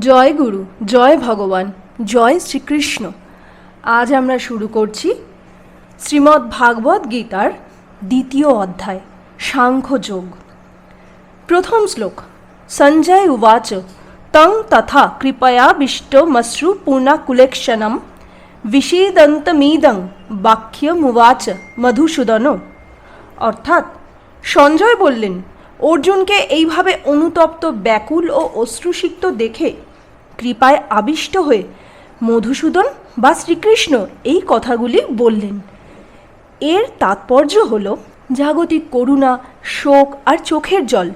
জয় গুরু, জয় ভগবান, জয় শ্রীকৃষ্ণ। আজ আমরা শুরু করছি শ্রীমদ্ ভাগবত গীতার দ্বিতীয় অধ্যায় সাংখ্যযোগ প্রথম শ্লোক, সঞ্জয় উবাচ, তং তথা কৃপয়া কৃপয়াবিষ্টমশ্রু পূর্ণাকুলেক্ষণম বিষেদন্তমিদং বাক্যমুবাচ মধুসূদন। অর্থাৎ সঞ্জয় বললেন, অর্জুনকে এইভাবে অনুতপ্ত ব্যাকুল ও অশ্রুসিক্ত দেখে কৃপায় আবিষ্ট হয়ে মধুসূদন বা শ্রীকৃষ্ণ এই কথাগুলি বললেন। এর তাৎপর্য হল জাগতিক করুণা, শোক আর চোখের জল।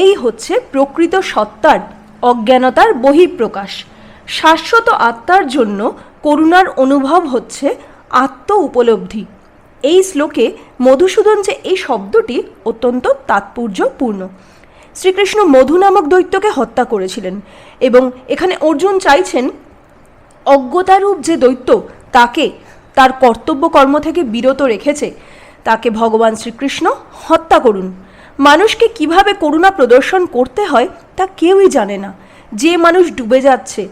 এই হচ্ছে প্রকৃত সত্তার, অজ্ঞানতার বহিঃপ্রকাশ। শাশ্বত আত্মার জন্য করুণার অনুভব হচ্ছে আত্ম উপলব্ধি। এই শ্লোকে মধুসূদন যে এই শব্দটি অত্যন্ত তাৎপর্যপূর্ণ। শ্রীকৃষ্ণ মধু নামক দৈত্যকে হত্যা করেছিলেন এবং এখানে অর্জুন চাইছেন অজ্ঞতারূপ যে দৈত্য তাকে তার কর্তব্য কর্ম থেকে বিরত রেখেছে, তাকে ভগবান শ্রীকৃষ্ণ হত্যা করুন। মানুষকে কীভাবে করুণা প্রদর্শন করতে হয় তা কেউই জানে না। যে মানুষ ডুবে যাচ্ছে,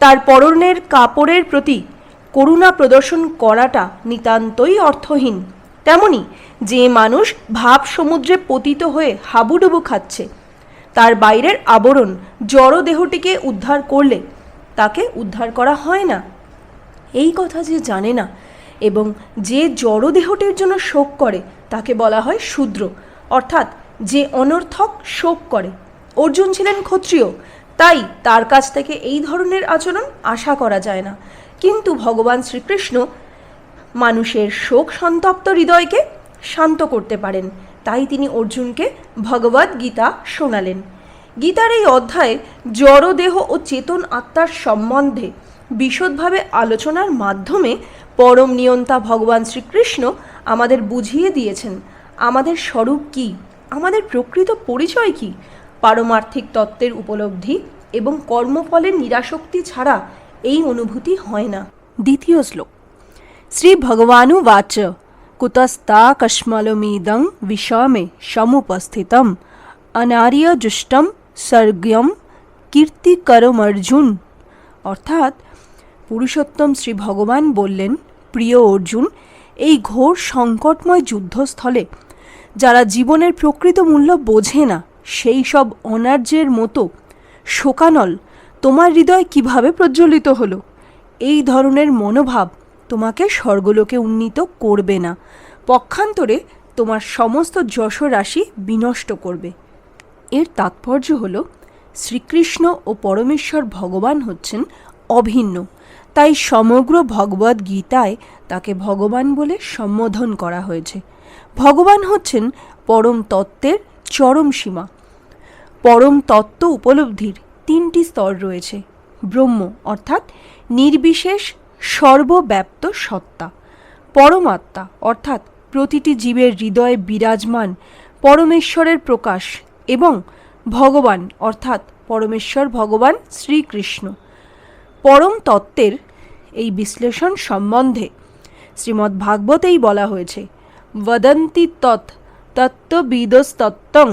তার পরনের কাপড়ের প্রতি করুণা প্রদর্শন করাটা নিতান্তই অর্থহীন। তেমনি যে মানুষ ভাব সমুদ্রে পতিত হয়ে হাবুডুবু খাচ্ছে তার বাইরের আবরণ জড় দেহটিকে উদ্ধার করলে তাকে উদ্ধার করা হয় না। এই কথা যে জানে না এবং যে জড় দেহটির জন্য শোক করে তাকে বলা হয় শূদ্র, অর্থাৎ যে অনর্থক শোক করে। অর্জুন ছিলেন ক্ষত্রিয়, তাই তার কাছ থেকে এই ধরনের আচরণ আশা করা যায় না। কিন্তু ভগবান শ্রীকৃষ্ণ মানুষের শোক সন্তপ্ত হৃদয়কে শান্ত করতে পারেন। তাই তিনি অর্জুনকে ভগবদ গীতা শোনালেন। গীতার এই অধ্যায়ে জড়দেহ ও চেতন আত্মার সম্বন্ধে বিশদভাবে আলোচনার মাধ্যমে পরম নিয়ন্তা ভগবান শ্রীকৃষ্ণ আমাদের বুঝিয়ে দিয়েছেন, আমাদের স্বরূপ কি, আমাদের প্রকৃত পরিচয় কি, পারমার্থিক তত্ত্বের উপলব্ধি এবং কর্মফলের নিরাসক্তি ছাড়া এই অনুভূতি হয় না। দ্বিতীয় শ্লোক। শ্রী ভগবানুবাচ কুতস্তাকশ্মলমিদং বিষমে সমুপস্থিতম অনার্যজুষ্টম সর্গ্যম কীর্তিকরমর্জুন অর্থাৎ পুরুষোত্তম শ্রী ভগবান বললেন প্রিয় অর্জুন এই ঘোর সংকটময় যুদ্ধস্থলে যারা জীবনের প্রকৃত মূল্য বোঝে না, সেই সব অনার্যের মতো শোকানল তোমার হৃদয় কীভাবে প্রজ্বলিত হলো? এই ধরনের মনোভাব তোমাকে স্বর্গলোকে উন্নীত করবে না। পক্ষান্তরে তোমার সমস্ত যশরাশি বিনষ্ট করবে। এর তাৎপর্য হল, শ্রীকৃষ্ণ ও পরমেশ্বর ভগবান হচ্ছেন অভিন্ন। তাই সমগ্র ভগবদ গীতায় তাকে ভগবান বলে সম্বোধন করা হয়েছে। ভগবান হচ্ছেন পরম তত্ত্বের চরম সীমা। পরম তত্ত্ব উপলব্ধির তিনটি স্তর রয়েছে। ব্রহ্ম অর্থাৎ নির্বিশেষ সর্বব্যাপ্ত সত্তা, পরমাত্মা, অর্থাৎ প্রতিটি জীবের হৃদয়ে বিরাজমান পরমেশ্বরের প্রকাশ এবং ভগবান, অর্থাৎ পরমেশ্বর ভগবান শ্রীকৃষ্ণ। পরম তত্ত্বের এই বিশ্লেষণ সম্বন্ধে শ্রীমদ্ ভাগবতেই বলা হয়েছে, বদন্তি তৎ তত্ত্ববিদস্তত্ত্বং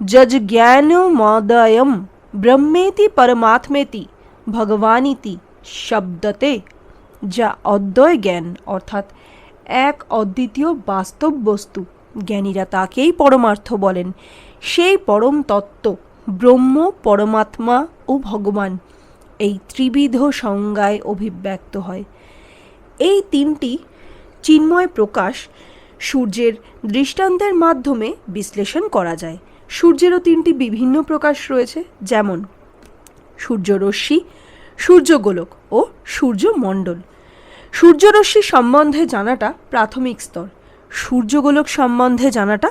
যজ্ঞানমোদয়ম ব্রহ্মেতি পরমাত্মেতি ভগবানিতি শব্দতে। যা অদ্বয় জ্ঞান, অর্থাৎ এক অদ্বিতীয় বাস্তব বস্তু। জ্ঞানীরা তাকেই পরমার্থ বলেন। সেই পরম তত্ত্ব, ব্রহ্ম, পরমাত্মা ও ভগবান, এই ত্রিবিধ সংজ্ঞায় অভিব্যক্ত হয়। এই তিনটি, চিন্ময় প্রকাশ, সূর্যের দৃষ্টান্তের মাধ্যমে বিশ্লেষণ করা যায়। সূর্যেরও তিনটি বিভিন্ন প্রকাশ রয়েছে, যেমন সূর্যরশ্মি, সূর্যগোলক ও সূর্যমণ্ডল। সূর্যরশ্মি সম্বন্ধে জানাটা প্রাথমিক স্তর। সূর্যগোলক সম্বন্ধে জানাটা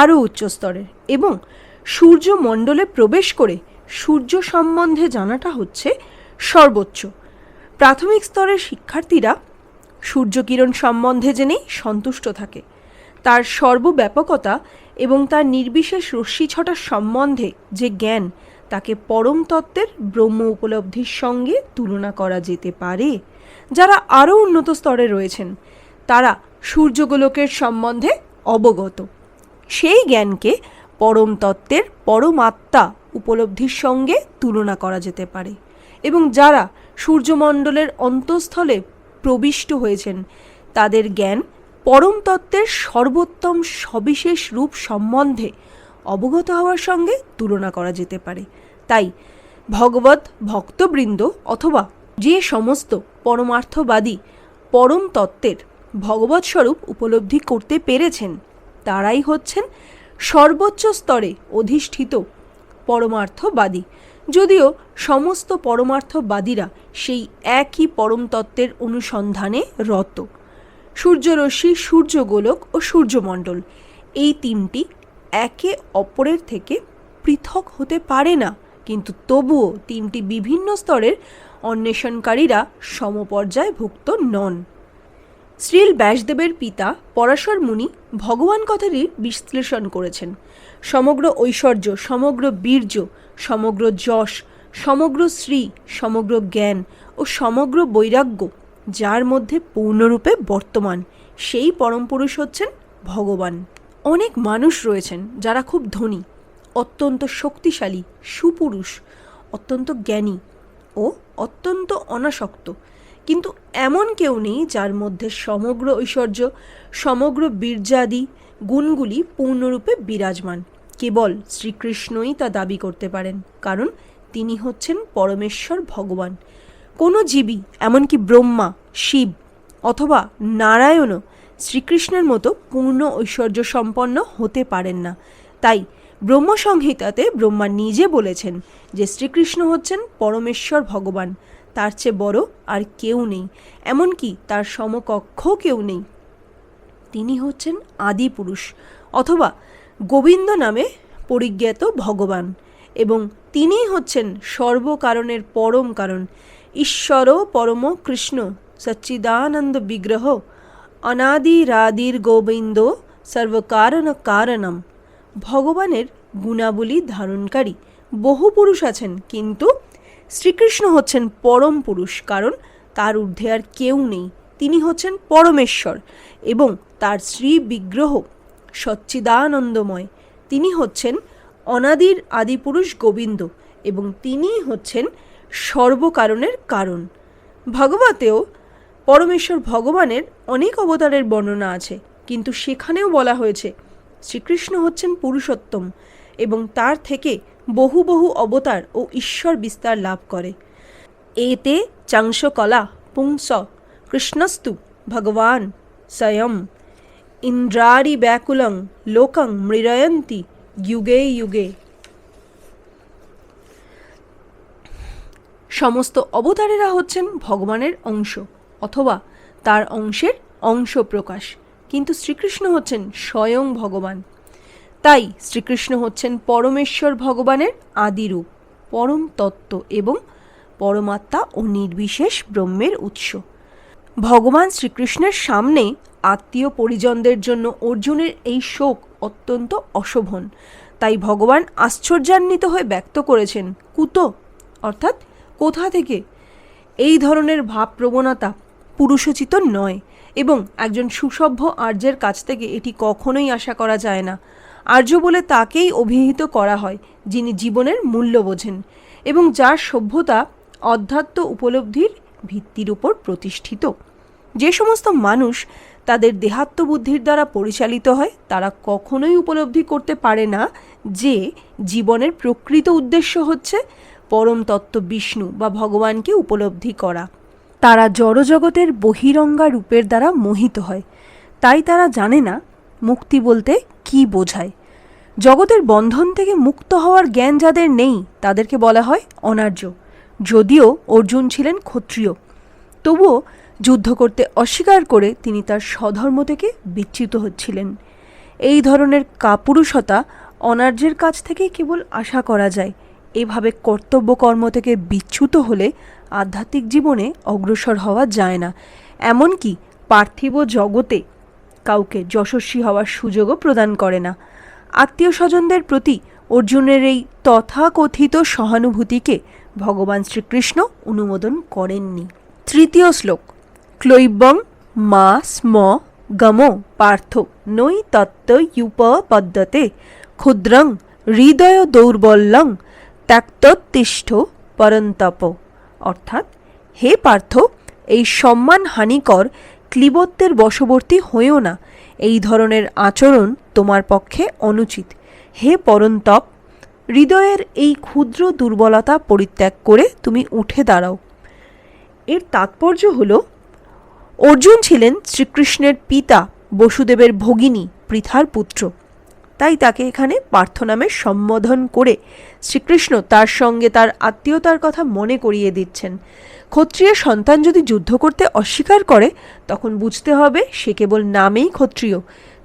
আরও উচ্চ স্তরের এবং সূর্যমণ্ডলে প্রবেশ করে সূর্য সম্বন্ধে জানাটা হচ্ছে সর্বোচ্চ। প্রাথমিক স্তরের শিক্ষার্থীরা সূর্যকিরণ সম্বন্ধে জেনেই সন্তুষ্ট থাকে। তার সর্বব্যাপকতা এবং তার নির্বিশেষ রশ্মি ছটার সম্বন্ধে যে জ্ঞান, তাকে পরম তত্ত্বের ব্রহ্ম উপলব্ধির সঙ্গে তুলনা করা যেতে পারে। যারা আরও উন্নত স্তরে রয়েছেন, তারা সূর্যগোলকের সম্বন্ধে অবগত। সেই জ্ঞানকে পরম তত্ত্বের পরমাত্মা উপলব্ধির সঙ্গে তুলনা করা যেতে পারে এবং যারা সূর্যমণ্ডলের অন্তঃস্থলে প্রবিষ্ট হয়েছেন, তাদের জ্ঞান পরম তত্ত্বের সর্বোত্তম সবিশেষ রূপ সম্বন্ধে অবগত হওয়ার সঙ্গে তুলনা করা যেতে পারে। তাই ভগবত ভক্তবৃন্দ অথবা যে সমস্ত পরমার্থবাদী পরম তত্ত্বের ভগবৎ স্বরূপ উপলব্ধি করতে পেরেছেন, তারাই হচ্ছেন সর্বোচ্চ স্তরে অধিষ্ঠিত পরমার্থবাদী। যদিও সমস্ত পরমার্থবাদীরা সেই একই পরম তত্ত্বের অনুসন্ধানে রত। সূর্যরশ্মি, সূর্যগোলক ও সূর্যমণ্ডল, এই তিনটি একে অপরের থেকে পৃথক হতে পারে না, কিন্তু তবুও তিনটি বিভিন্ন স্তরের অন্বেষণকারীরা সমপর্যায়ভুক্ত নন। শ্রীল ব্যাসদেবের পিতা পরাশর মুনি ভগবান কথাটি বিশ্লেষণ করেছেন। সমগ্র ঐশ্বর্য, সমগ্র বীর্য, সমগ্র যশ, সমগ্র শ্রী, সমগ্র জ্ঞান ও সমগ্র বৈরাগ্য যার মধ্যে পূর্ণরূপে বর্তমান, সেই পরম পুরুষ হচ্ছেন ভগবান। অনেক মানুষ রয়েছেন যারা খুব ধনী, অত্যন্ত শক্তিশালী, সুপুরুষ, অত্যন্ত জ্ঞানী ও অত্যন্ত অনাসক্ত। কিন্তু এমন কেউ নেই যার মধ্যে সমগ্র ঐশ্বর্য, সমগ্র বীর্যাদি গুণগুলি পূর্ণরূপে বিরাজমান। কেবল শ্রীকৃষ্ণই তা দাবি করতে পারেন, কারণ তিনি হচ্ছেন পরমেশ্বর ভগবান। কোনো জীবী এমনকি ব্রহ্মা, শিব অথবা নারায়ণও শ্রীকৃষ্ণের মতো পূর্ণ ঐশ্বর্য সম্পন্ন হতে পারেন না। তাই ব্রহ্মসংহিতাতে ব্রহ্মা নিজে বলেছেন যে শ্রীকৃষ্ণ হচ্ছেন পরমেশ্বর ভগবান। তার চেয়ে বড় আর কেউ নেই, এমনকি তার সমকক্ষ কেউ নেই। তিনি হচ্ছেন আদি পুরুষ, অথবা গোবিন্দ নামে পরিজ্ঞাত ভগবান, এবং তিনিই হচ্ছেন সর্বকারণের পরম কারণ। ঈশ্বর পরম কৃষ্ণ, সচ্চিদানন্দ বিগ্রহ অনাদিরাদির গোবিন্দ সর্বকারণ কারণম ভগবানের গুণাবলী ধারণকারী। বহু পুরুষ আছেন, কিন্তু শ্রীকৃষ্ণ হচ্ছেন পরম পুরুষ, কারণ তার ঊর্ধ্বে আর কেউ নেই। তিনি হচ্ছেন পরমেশ্বর এবং তার শ্রী বিগ্রহ, সচ্চিদানন্দময়। তিনি হচ্ছেন অনাদির আদিপুরুষ গোবিন্দ এবং তিনিই হচ্ছেন সর্বকারণের কারণ। ভগবতেও পরমেশ্বর ভগবানের অনেক অবতারের বর্ণনা আছে, কিন্তু সেখানেও বলা হয়েছে শ্রীকৃষ্ণ হচ্ছেন পুরুষোত্তম এবং তার থেকে বহু বহু অবতার ও ঈশ্বর বিস্তার লাভ করে। এতে চাংশকলা পুংস কৃষ্ণস্তু ভগবান স্বয়ং ইন্দ্রারি ব্যাকুলং লোকং মৃরয়ন্তি যুগে যুগে। সমস্ত অবতারেরা হচ্ছেন ভগবানের অংশ অথবা তার অংশের অংশ প্রকাশ কিন্তু শ্রীকৃষ্ণ হচ্ছেন স্বয়ং ভগবান। তাই শ্রীকৃষ্ণ হচ্ছেন পরমেশ্বর ভগবানের আদিরূপ, পরম তত্ত্ব এবং পরমাত্মা ও নির্বিশেষ ব্রহ্মের উৎস। ভগবান শ্রীকৃষ্ণের সামনে আত্মীয় পরিজনদের জন্য অর্জুনের এই শোক অত্যন্ত অশোভন। তাই ভগবান আশ্চর্যান্বিত হয়ে ব্যক্ত করেছেন, কুত? অর্থাৎ, কোথা থেকে? এই ধরনের ভাব প্রবণতা পুরুষোচিত নয়। এবং একজন সুসভ্য আর্যের কাছ থেকে এটি কখনোই আশা করা যায় না। আর্য বলে তাকেই অভিহিত করা হয়, যিনি জীবনের মূল্য বোঝেন এবং যার সভ্যতা অধ্যাত্ম উপলব্ধির ভিত্তির উপর প্রতিষ্ঠিত। যে সমস্ত মানুষ তাদের দেহাত্ম বুদ্ধির দ্বারা পরিচালিত হয়, তারা কখনোই উপলব্ধি করতে পারে না যে জীবনের প্রকৃত উদ্দেশ্য হচ্ছে পরম তত্ত্ব বিষ্ণু বা ভগবানকে উপলব্ধি করা। তারা জড়জগতের বহিরঙ্গা রূপের দ্বারা মোহিত হয়। তাই তারা জানে না মুক্তি বলতে কি বোঝায়। জগতের বন্ধন থেকে মুক্ত হওয়ার জ্ঞান যাদের নেই, তাদেরকে বলা হয় অনার্য। যদিও অর্জুন ছিলেন ক্ষত্রিয়। তবুও যুদ্ধ করতে অস্বীকার করে তিনি তার স্বধর্ম থেকে বিচ্যুত হচ্ছিলেন। এই ধরনের কাপুরুষতা অনার্যের কাছ থেকে কেবল আশা করা যায়। এভাবে কর্তব্য কর্ম থেকে বিচ্যুত হলে আধ্যাত্মিক জীবনে অগ্রসর হওয়া যায় না। এমনকি পার্থিব জগতে কাউকে যশস্বী হওয়ার সুযোগও প্রদান করে না। আত্মীয় স্বজনদের প্রতি অর্জুনের এই তথাকথিত সহানুভূতিকে ভগবান শ্রীকৃষ্ণ অনুমোদন করেননি। তৃতীয় শ্লোক, ক্লৈবং মা স্ম গম পার্থ নৈ তত্ত্ব ইউপ পদ্মতে ক্ষুদ্রং হৃদয় দৌর্বল্যং ত্যাক্তোত্তিষ্ঠ পরন্তপ। অর্থাৎ, হে পার্থ, এই সম্মান হানিকর ক্লিবত্বের বশবর্তী হয়েও না। এই ধরনের আচরণ তোমার পক্ষে অনুচিত। হে পরন্তপ, হৃদয়ের এই ক্ষুদ্র দুর্বলতা পরিত্যাগ করে তুমি উঠে দাঁড়াও। এর তাৎপর্য হল, অর্জুন ছিলেন শ্রীকৃষ্ণের পিতা বসুদেবের ভগিনী, পৃথার পুত্র। তাই তাকে এখানে পার্থ নামে সম্বোধন করে শ্রীকৃষ্ণ তার সঙ্গে তার আত্মীয়তার কথা মনে করিয়ে দিচ্ছেন। ক্ষত্রিয় সন্তান যদি যুদ্ধ করতে অস্বীকার করে, তখন বুঝতে হবে সে কেবল নামেই ক্ষত্রিয়।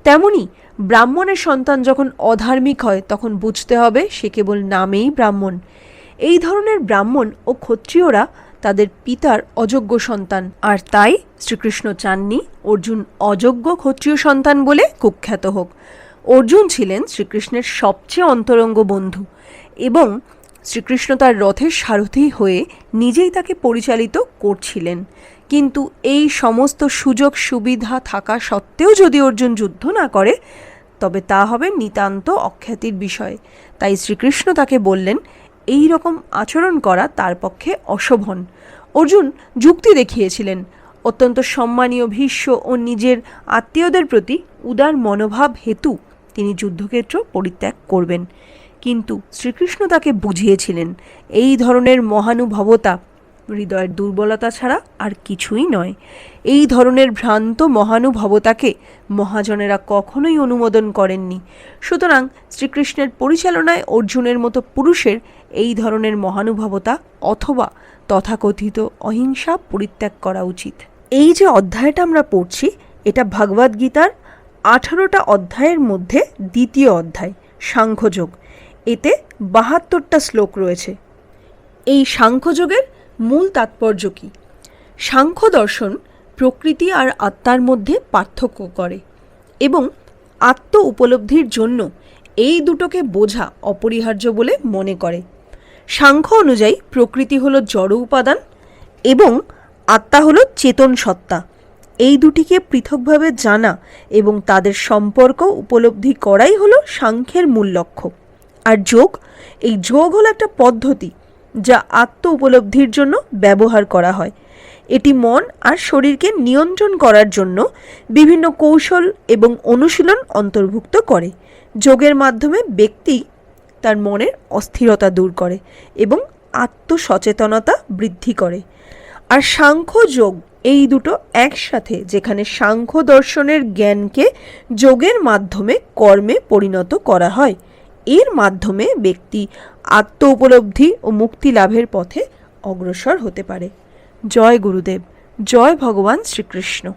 তেমনি ব্রাহ্মণের সন্তান যখন অধার্মিক হয়, তখন বুঝতে হবে সে কেবল নামেই ব্রাহ্মণ। এই ধরনের ব্রাহ্মণ ও ক্ষত্রিয়রা তাদের পিতার অযোগ্য সন্তান। আর তাই শ্রীকৃষ্ণ চাননি অর্জুন অযোগ্য ক্ষত্রিয় সন্তান বলে কুখ্যাত হোক। অর্জুন ছিলেন শ্রীকৃষ্ণের সবচেয়ে অন্তরঙ্গ বন্ধু এবং শ্রীকৃষ্ণ তার রথের সারথি হয়ে নিজেই তাকে পরিচালিত করছিলেন। কিন্তু এই সমস্ত সুযোগ সুবিধা থাকা সত্ত্বেও যদি অর্জুন যুদ্ধ না করে, তবে তা হবে নিতান্ত অখ্যাতির বিষয়। তাই শ্রীকৃষ্ণ তাকে বললেন, এই রকম আচরণ করা তার পক্ষে অশোভন। অর্জুন যুক্তি দেখিয়েছিলেন, অত্যন্ত সম্মানীয় ভীষ্ম ও নিজের আত্মীয়দের প্রতি উদার মনোভাব হেতু তিনি যুদ্ধক্ষেত্র পরিত্যাগ করবেন। কিন্তু শ্রীকৃষ্ণ তাকে বুঝিয়েছিলেন, এই ধরনের মহানুভবতা হৃদয়ের দুর্বলতা ছাড়া আর কিছুই নয়। এই ধরনের ভ্রান্ত মহানুভবতাকে মহাজনেরা কখনোই অনুমোদন করেননি। সুতরাং শ্রীকৃষ্ণের পরিচালনায় অর্জুনের মতো পুরুষের এই ধরনের মহানুভবতা অথবা তথাকথিত অহিংসা পরিত্যাগ করা উচিত। এই যে অধ্যায়টা আমরা পড়ছি, এটা ভগবদ্গীতার আঠারোটা অধ্যায়ের মধ্যে দ্বিতীয় অধ্যায়, সাংখ্যযোগ। এতে বাহাত্তরটা শ্লোক রয়েছে। এই সাংখ্যযোগের মূল তাৎপর্য কী? সাংখ্য দর্শন প্রকৃতি আর আত্মার মধ্যে পার্থক্য করে এবং আত্ম উপলব্ধির জন্য এই দুটোকে বোঝা অপরিহার্য বলে মনে করে। সাংখ্য অনুযায়ী প্রকৃতি হলো জড় উপাদান এবং আত্মা হলো চেতন সত্তা। এই দুটিকে পৃথকভাবে জানা এবং তাদের সম্পর্ক উপলব্ধি করাই হলো সাংখ্যের মূল লক্ষ্য। আর যোগ, এই যোগ হলো একটা পদ্ধতি যা আত্ম উপলব্ধির জন্য ব্যবহার করা হয়। এটি মন আর শরীরকে নিয়ন্ত্রণ করার জন্য বিভিন্ন কৌশল এবং অনুশীলন অন্তর্ভুক্ত করে। যোগের মাধ্যমে ব্যক্তি তার মনের অস্থিরতা দূর করে এবং আত্মসচেতনতা বৃদ্ধি করে। আর সাংখ্য যোগ এই দুটো একসাথে, যেখানে সাংখ্য দর্শনের জ্ঞানকে যোগের মাধ্যমে কর্মে পরিণত করা হয়। এর মাধ্যমে ব্যক্তি আত্ম উপলব্ধি ও মুক্তি লাভের পথে অগ্রসর হতে পারে। জয় গুরুদেব। জয় ভগবান শ্রীকৃষ্ণ।